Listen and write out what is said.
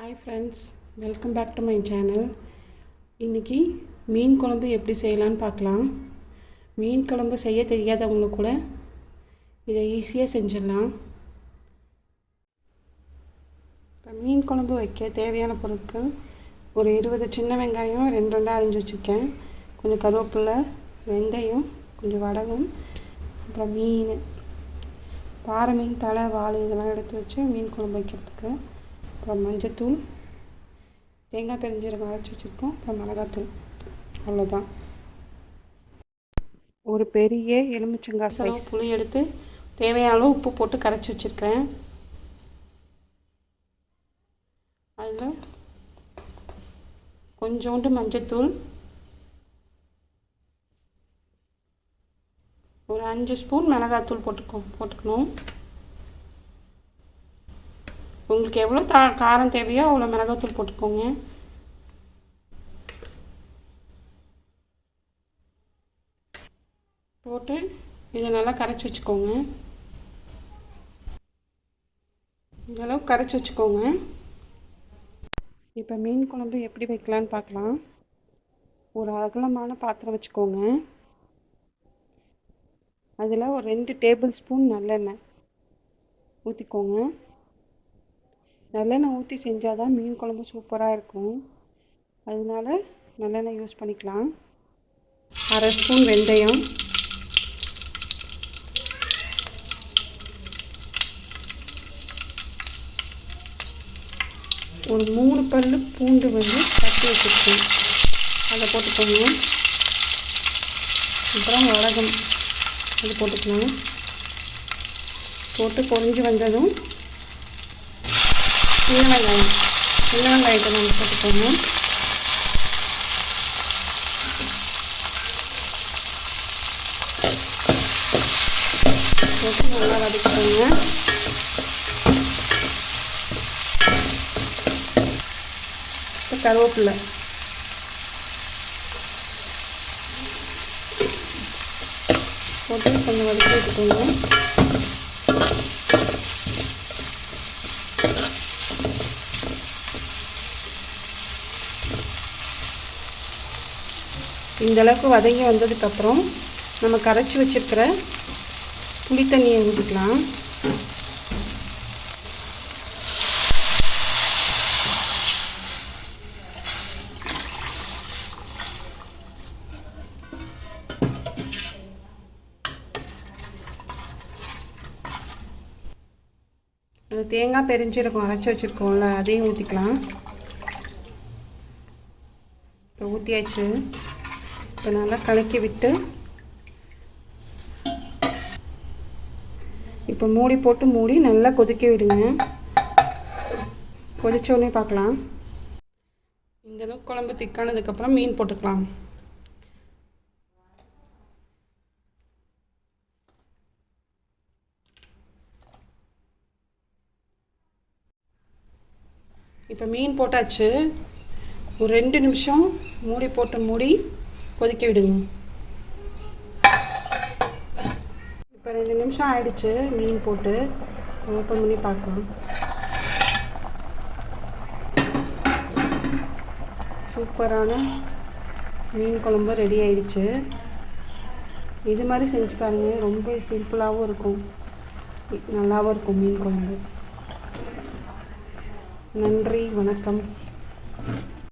Hi friends welcome back to my channel இன்றைக்கி மீன் குழம்பு எப்படி செய்யலான்னு பார்க்கலாம். மீன் குழம்பு செய்ய தெரியாதவங்களுக்கு கூட இதை ஈஸியாக செஞ்சிடலாம். இப்போ மீன் குழம்பு வைக்க தேவையான பொருட்கள் ஒரு இருபது சின்ன வெங்காயம் ரெண்டு ரெண்டாக அரிஞ்சு வச்சுருக்கேன். கொஞ்சம் கருவேப்பிலை வெந்தயம் கொஞ்சம் வடகம் அப்புறம் மீன் பாறை மீன் தலை வாழை இதெல்லாம் எடுத்து வச்சு மீன் குழம்பு வைக்கிறதுக்கு. அப்புறம் மஞ்சத்தூள் தேங்காய் பெருஞ்சீரகம் அரைச்சி வச்சுருக்கோம். அப்புறம் மிளகாத்தூள். அவ்வளோதான் ஒரு பெரிய எலுமிச்சங்காய் சைஸ் புளி எடுத்து தேவையான அளவு உப்பு போட்டு கரைச்சி வச்சுருக்கேன் அதில் கொஞ்சோண்டு மஞ்சத்தூள் ஒரு அஞ்சு ஸ்பூன் மிளகாத்தூள் போட்டுக்கோ போட்டுக்கணும். உங்களுக்கு எவ்வளோ தா காரம் தேவையோ அவ்வளோ மிளகாத்தூள் போட்டுக்கோங்க. போட்டு இதை நல்லா கரைச்சி வச்சுக்கோங்க. இந்தளவு கரைச்சி வச்சுக்கோங்க. இப்போ மீன் குழம்பு எப்படி வைக்கலான்னு பார்க்கலாம். ஒரு அகலமான பாத்திரம் வச்சுக்கோங்க. அதில் ஒரு ரெண்டு டேபிள் ஸ்பூன் நல்லெண்ணெய் ஊற்றிக்கோங்க நல்லெண்ணெய் ஊற்றி செஞ்சால் தான் மீன் குழம்பு சூப்பராக இருக்கும். அதனால நல்லெண்ணெய் யூஸ் பண்ணிக்கலாம். அரை ஸ்பூன் வெந்தயம். ஒரு மூணு பல் பூண்டு வந்து தட்டி வச்சுருக்கேன். அதை போட்டுக்கோங்க. அப்புறம் வடகம் அது போட்டுக்கலாம். போட்டு பொறிஞ்சு வந்ததும் சின்ன வெங்காயம் சின்ன வெங்காயத்தை நம்ம போட்டுக்கோங்க. போட்டு நல்லா வதக்கிக்கோங்க. இப்போ கருவேப்பில்லை. போட்டு கொஞ்சம் வதக்கி வச்சுக்கோங்க இந்தளவுக்கு வதங்கி வந்ததுக்கப்புறம் நம்ம கரைச்சி வச்சுருக்கிற புளி தண்ணியை ஊற்றிக்கலாம் தேங்காய் பெருஞ்சீரகம் அரைச்சி வச்சுருக்கோம்ல அதையும் ஊற்றிக்கலாம் இப்போ ஊற்றியாச்சு இப்போ நல்லா கலக்கி விட்டு இப்போ மூடி போட்டு மூடி நல்லா கொதிக்க விடுங்க. கொதிச்சோடனே பார்க்கலாம். இந்த அளவுக்கு குழம்பு திக்கானதுக்கப்புறம் மீன் போட்டுக்கலாம். இப்போ மீன் போட்டாச்சு. ஒரு ரெண்டு நிமிஷம் மூடி போட்டு மூடி கொதிக்க விடுங்க. இப்போ ரெண்டு நிமிஷம் ஆயிடுச்சு மீன் போட்டு ஓப்பன் பண்ணி பார்க்கலாம். சூப்பரான மீன் குழம்பு ரெடி ஆயிடுச்சு. இது மாதிரி செஞ்சு பாருங்கள் ரொம்ப சிம்பிளாகவும் இருக்கும். நல்லாவும் இருக்கும் மீன் குழம்பு. நன்றி வணக்கம்.